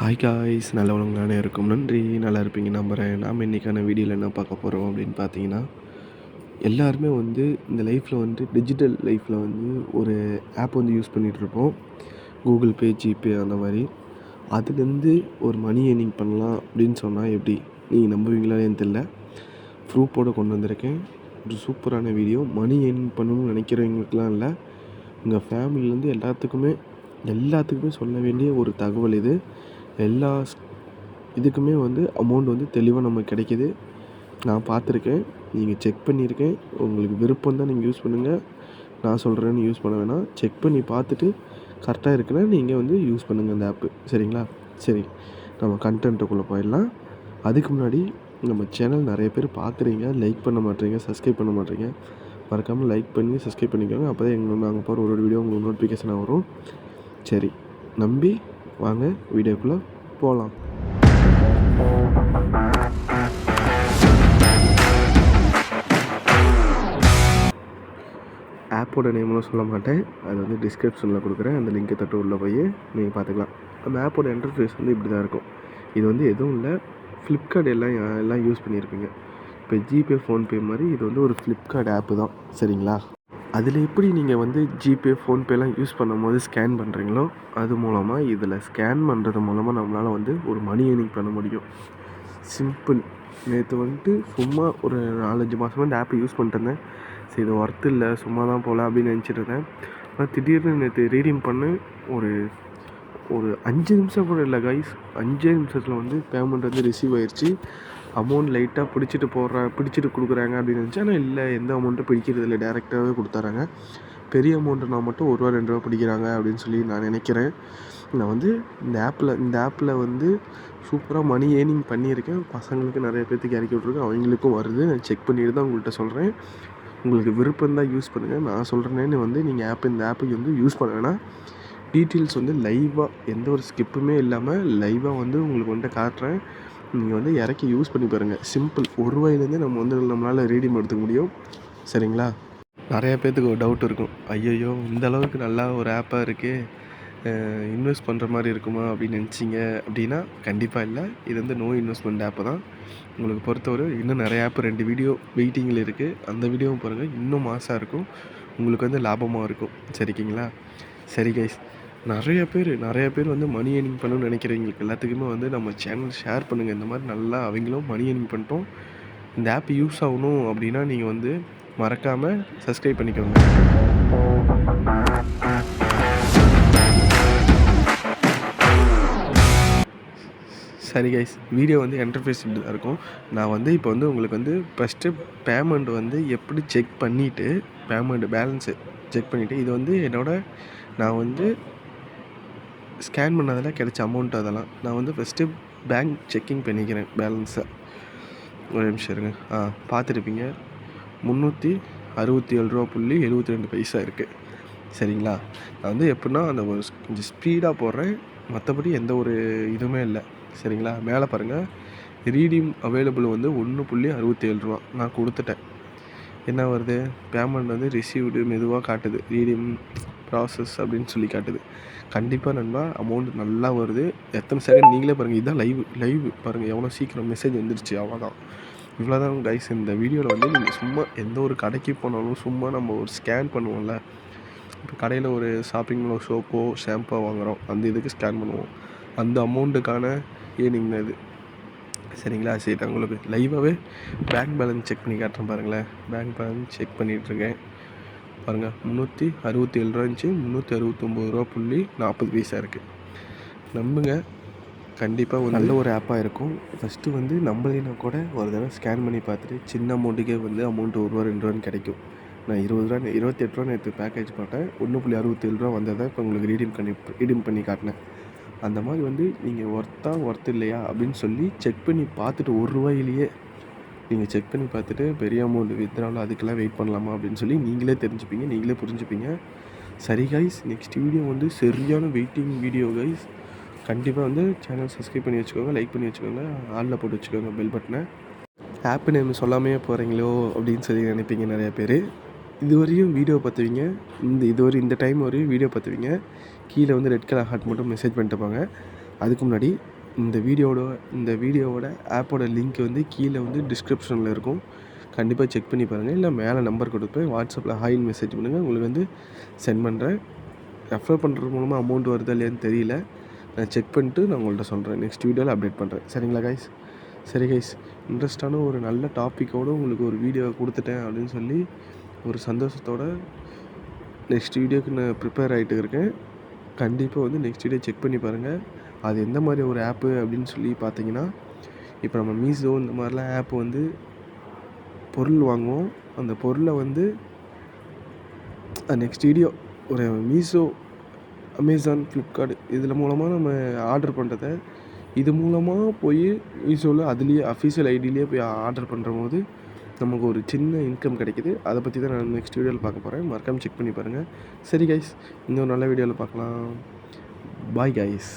Hi guys நல்லவங்களானே இருக்கும். நன்றி நல்லா இருப்பீங்க நம்புகிறேன் நாம் இன்றைக்கான வீடியோவில் என்ன பார்க்க போகிறோம் அப்படின்னு பார்த்தீங்கன்னா எல்லாருமே வந்து இந்த லைஃப்பில் வந்து டிஜிட்டல் லைஃப்பில் வந்து ஒரு ஆப் வந்து யூஸ் பண்ணிகிட்ருப்போம் கூகுள் பே ஜிபே அந்த மாதிரி. அதுலேருந்து ஒரு மணி ஏர்னிங் பண்ணலாம் அப்படின்னு சொன்னால் எப்படி? நீங்கள் நம்புவீங்களான்னு தெரில ப்ரூஃபோடு கொண்டு வந்திருக்கேன். ஒரு சூப்பரான வீடியோ மணி ஏர்னிங் பண்ணணும்னு நினைக்கிறவங்களுக்குலாம் இல்லை. உங்கள் ஃபேமிலியிலேருந்து எல்லாத்துக்குமே எல்லாத்துக்குமே சொல்ல வேண்டிய ஒரு தகவல் இது. எல்லா இதுக்குமே வந்து அமௌண்ட் வந்து தெளிவாக நமக்கு கிடைக்கிது. நான் பார்த்துருக்கேன். நீங்கள் செக் பண்ணியிருக்கேன். உங்களுக்கு விருப்பம் தான் நீங்கள் யூஸ் பண்ணுங்கள் நான் சொல்கிறேன்னு யூஸ் பண்ண வேணாம். செக் பண்ணி பார்த்துட்டு கரெக்டாக இருக்குன்னா நீங்கள் வந்து யூஸ் பண்ணுங்கள் அந்த ஆப்பு சரிங்களா? சரி. நம்ம கண்டென்ட்டுக்குள்ளே போயிடலாம். அதுக்கு முன்னாடி நம்ம சேனல் நிறைய பேர் பார்க்குறீங்க. லைக் பண்ண மாட்டேறீங்க சப்ஸ்கிரைப் பண்ண மாட்டேறீங்க மறக்காமல் லைக் பண்ணி சப்ஸ்கிரைப் பண்ணிக்கோங்க. அப்போ தான் எங்கள் நாங்கள் போகிற ஒரு வீடியோ உங்களுக்கு நோட்டிஃபிகேஷனாக வரும். சரி. நம்பி வாங்க வீடியோக்குள்ளே போகலாம் ஆப்போட நேம்லாம் சொல்ல மாட்டேன். அது வந்து டிஸ்கிரிப்ஷனில் கொடுக்குறேன். அந்த லிங்கை தட்டு உள்ளே போய் நீங்கள் பார்த்துக்கலாம். அந்த ஆப்போட இன்டர்ஃபேஸ் வந்து இப்படி தான் இருக்கும். இது வந்து எதுவும் இல்லை. ஃப்ளிப்கார்ட் எல்லாம் எல்லாம் யூஸ் பண்ணியிருப்பீங்க. இப்போ ஜிபே ஃபோன்பே மாதிரி இது வந்து ஒரு ஃப்ளிப்கார்ட் ஆப்பு தான். சரிங்களா? அதில் எப்படி நீங்கள் வந்து ஜிபே ஃபோன்பேலாம் யூஸ் பண்ணும்போது ஸ்கேன் பண்ணுறீங்களோ அது மூலமாக இதில் ஸ்கேன் பண்ணுறது மூலமாக நம்மளால் வந்து ஒரு மணி ஏர்னிங் பண்ண முடியும். சிம்பிள். நேற்று வந்துட்டு சும்மா ஒரு நாலஞ்சு மாதமாக இந்த ஆப்பை யூஸ் பண்ணிட்டு இருந்தேன். சரி இது ஒர்த்து இல்லை சும்மா தான் போகல அப்படின்னு நினச்சிட்டு இருந்தேன். ஆனால் திடீர்னு நேற்று ரீடிங் பண்ணு ஒரு ஒரு அஞ்சு நிமிஷம் கூட இல்லை கைஸ் அஞ்சே நிமிஷத்தில் வந்து பேமெண்ட் வந்து ரிசீவ் ஆயிடுச்சு அமௌண்ட் லைட்டாக பிடிச்சிட்டு போடுற பிடிச்சிட்டு கொடுக்குறாங்க அப்படின்னு நினச்சேன் ஆனால் இல்லை எந்த அமௌண்ட்டும் பிடிக்கிறது இல்லை. டேரெக்டாகவே கொடுத்துட்றாங்க பெரிய அமௌண்ட்டுனா மட்டும் ஒரு ரூபா ரெண்டு ரூபா பிடிக்கிறாங்க அப்படின்னு சொல்லி நான் நினைக்கிறேன். நான் வந்து இந்த ஆப்பில் இந்த ஆப்பில் வந்து சூப்பராக மணி ஏர்னிங் பண்ணியிருக்கேன். பசங்களுக்கு நிறைய பேர்த்துக்கு இறக்கி விட்ருக்கேன் அவங்களுக்கும் வருது. நான் செக் பண்ணிட்டு தான் உங்கள்கிட்ட சொல்கிறேன் உங்களுக்கு விருப்பம் தான் யூஸ் பண்ணுங்கள் நான் சொல்கிறேன்னு வந்து நீங்கள் ஆப் இந்த ஆப்புக்கு வந்து யூஸ் பண்ண வேணாம். டீட்டெயில்ஸ் வந்து லைவாக எந்த ஒரு ஸ்கிப்புமே இல்லாமல் லைவாக வந்து உங்களுக்கு வந்துட்டு காட்டுறேன். நீங்கள் வந்து இறக்கி யூஸ் பண்ணி பாருங்கள் சிம்பிள் ஒரு ரூபாயிலேருந்தே நம்ம வந்து நம்மளால் ரீடியம் எடுத்துக்க முடியும். சரிங்களா? நிறையா பேர்த்துக்கு ஒரு டவுட் இருக்கும். ஐயையோ இந்த அளவுக்கு நல்லா ஒரு ஆப்பாக இருக்குது இன்வெஸ்ட் பண்ணுற மாதிரி இருக்குமா அப்படின்னு நினச்சிங்க அப்படின்னா கண்டிப்பாக இல்லை. இது வந்து நோ இன்வெஸ்ட்மெண்ட் ஆப்பு தான். உங்களுக்கு பொறுத்தவரை இன்னும் நிறைய ஆப் ரெண்டு வீடியோ வெயிட்டிங்கில் இருக்குது அந்த வீடியோவும் பாருங்கள் இன்னும் மாசாக இருக்கும். உங்களுக்கு வந்து லாபமாக இருக்கும். சரிக்கிங்களா? சரி கைஸ் நிறைய பேர் நிறைய பேர் வந்து மணி ஏர்னிங் பண்ணணும்னு நினைக்கிறவங்களுக்கு எல்லாத்துக்குமே வந்து நம்ம சேனல் ஷேர் பண்ணுங்கள் இந்த மாதிரி நல்லா அவங்களும் மணி ஏர்னிங் பண்ணிட்டோம். இந்த ஆப் யூஸ் ஆகணும் அப்படின்னா நீங்கள் வந்து மறக்காமல் சப்ஸ்கிரைப் பண்ணிக்கோங்க. சரி கைஸ் வீடியோ வந்து என்டர்ஃபேஸ் இப்படி தான் இருக்கும். நான் வந்து இப்போ வந்து உங்களுக்கு வந்து ஃபஸ்ட்டு பேமெண்ட் வந்து எப்படி செக் பண்ணிவிட்டு பேமெண்ட் பேலன்ஸு செக் பண்ணிவிட்டு இது வந்து என்னோட நான் வந்து ஸ்கேன் பண்ணதில் கிடைச்ச அமௌண்ட் அதெல்லாம். நான் வந்து ஃபஸ்ட்டு பேங்க் செக்கிங் பண்ணிக்கிறேன் பேலன்ஸை ஒரு நிமிஷம் இருங்க. ஆ பார்த்துருப்பீங்க. முந்நூற்றி அறுபத்தி ஏழு ரூபா புள்ளி எழுபத்தி ரெண்டு பைசா இருக்குது சரிங்களா? நான் வந்து எப்படின்னா அந்த ஒரு கொஞ்சம் ஸ்பீடாக போடுறேன். மற்றபடி எந்த ஒரு இதுவுமே இல்லை. சரிங்களா? மேலே பாருங்கள் ரீடீம் அவைலபிள் வந்து ஒன்று புள்ளி அறுபத்தி ஏழு ரூபா. நான் கொடுத்துட்டேன். என்ன வருது? பேமெண்ட் வந்து ரிசீவ்டு மெதுவாக காட்டுது. ரீடீம் ப்ராசஸ் அப்படின்னு சொல்லி காட்டுது. கண்டிப்பாக நண்பா அமௌண்ட் நல்லா வருது. எத்தனை செகண்ட் நீங்களே பாருங்கள் இதுதான் லைவ் லைவ் பாருங்கள் எவ்வளோ சீக்கிரம் மெசேஜ் வந்துருச்சு அவ்வளோதான் இவ்வளோ தான் கைஸ் இந்த வீடியோவில் வந்து நீங்கள் சும்மா எந்த ஒரு கடைக்கு போனாலும் சும்மா நம்ம ஒரு ஸ்கேன் பண்ணுவோம்ல. இப்போ கடையில் ஒரு ஷாப்பிங்கில் ஒரு சோப்போ ஷாம்போ வாங்குகிறோம் அந்த இதுக்கு ஸ்கேன் பண்ணுவோம். அந்த அமௌண்ட்டுக்கான ஏர்னிங் இது. சரிங்களா சரி உங்களுக்கு லைவாகவே பேங்க் பேலன்ஸ் செக் பண்ணி காட்டுறேன் பாருங்களேன். பேங்க் பேலன்ஸ் செக் பண்ணிகிட்ருக்கேன் பாருங்கள் முந்நூற்றி அறுபத்தி ஏழு ரூபா இருந்துச்சு. முந்நூற்றி அறுபத்தொம்போது ரூபா புள்ளி நாற்பது பைசா இருக்குது நம்புங்க கண்டிப்பாக ஒரு நல்ல ஒரு ஆப்பாக இருக்கும். ஃபஸ்ட்டு வந்து நம்மளேனா கூட ஒரு தடவை ஸ்கேன் பண்ணி பார்த்துட்டு சின்ன அமௌண்ட்டுக்கே வந்து அமௌண்ட் ஒரு ரூபா ரெண்டு ரூபான்னு கிடைக்கும். நான் இருபது ரூபா இருபத்தெட்டு ரூபா நேற்று பேக்கேஜ் போட்டேன். ஒன்று புள்ளி அறுபத்தேழு ரூபா வந்ததை இப்போ உங்களுக்கு ரீடீம் பண்ணி ரீடீம் பண்ணி காட்டினேன். அந்த மாதிரி வந்து நீங்கள் ஒர்த்தா ஒர்த் இல்லையா அப்படின்னு சொல்லி செக் பண்ணி பார்த்துட்டு ஒரு ரூபாயிலேயே நீங்கள் செக் பண்ணி பார்த்துட்டு பெரிய அமௌண்ட் வித்ராவில் அதுக்கெல்லாம் வெயிட் பண்ணலாமா அப்படின்னு சொல்லி நீங்களே தெரிஞ்சுப்பீங்க நீங்களே புரிஞ்சுப்பீங்க. சரி கைஸ் நெக்ஸ்ட் வீடியோ வந்து சரியான வெயிட்டிங் வீடியோ கைஸ் கண்டிப்பாக வந்து சேனல் சப்ஸ்கிரைப் பண்ணி வச்சுக்கோங்க லைக் பண்ணி வச்சுக்கோங்க ஆளில் போட்டு வச்சுக்கோங்க பெல் பட்டனை ஆப் நேம் சொல்லாமே போகிறீங்களோ அப்படின்னு சொல்லி நினைப்பீங்க நிறைய பேர். இதுவரையும் வீடியோ பார்த்துவீங்க. இந்த இதுவரையும் இந்த டைம் வரையும் வீடியோ பார்த்துவீங்க. கீழே வந்து ரெட் கலர் ஹார்ட் மட்டும் மெசேஜ் பண்ணிட்டு போங்க. அதுக்கு முன்னாடி இந்த வீடியோவோட இந்த வீடியோவோட ஆப்போட லிங்க் வந்து கீழே வந்து டிஸ்கிரிப்ஷனில் இருக்கும். கண்டிப்பாக செக் பண்ணி பாருங்கள் இல்லை மேலே நம்பர் கொடுப்பேன் வாட்ஸ்அப்பில் ஹாய்னு மெசேஜ் பண்ணுங்கள் உங்களுக்கு வந்து சென்ட் பண்ணுறேன் ரெஃபர் பண்ணுறது மூலமாக அமௌண்ட் வருதா இல்லையான்னு தெரியல. நான் செக் பண்ணிட்டு நான் உங்கள்கிட்ட சொல்கிறேன் நெக்ஸ்ட் வீடியோவில் அப்டேட் பண்ணுறேன் சரிங்களா கைஸ் சரி கைஸ் இன்ட்ரெஸ்டான ஒரு நல்ல டாப்பிக்கோடு உங்களுக்கு ஒரு வீடியோ கொடுத்துட்டேன் அப்படின்னு சொல்லி ஒரு சந்தோஷத்தோட நெக்ஸ்ட் வீடியோக்கு நான் ப்ரிப்பேர் ஆகிட்டு இருக்கேன். கண்டிப்பாக வந்து நெக்ஸ்ட் வீடியோ செக் பண்ணி பாருங்கள் அது எந்த மாதிரி ஒரு ஆப்பு அப்படின்னு சொல்லி பார்த்தீங்கன்னா இப்போ நம்ம மீஷோ இந்த மாதிரிலாம் ஆப் வந்து பொருள் வாங்குவோம். அந்த பொருளை வந்து நெக்ஸ்ட் வீடியோ ஒரு மீஷோ அமேசான் ஃப்ளிப்கார்ட் இதில் மூலமாக நம்ம ஆர்டர் பண்ணுறத இது மூலமாக போய் மீஷோவில் அதுலேயே அஃபீஷியல் ஐடியிலேயே போய் ஆர்டர் பண்ணுற போது நமக்கு ஒரு சின்ன இன்கம் கிடைக்குது. அதை பற்றி தான் நான் நெக்ஸ்ட் வீடியோவில் பார்க்க போகிறேன் மறக்காமல் செக் பண்ணி பாருங்கள் சரி கைஸ் இன்னொரு நல்ல வீடியோவில் பார்க்கலாம். Bye guys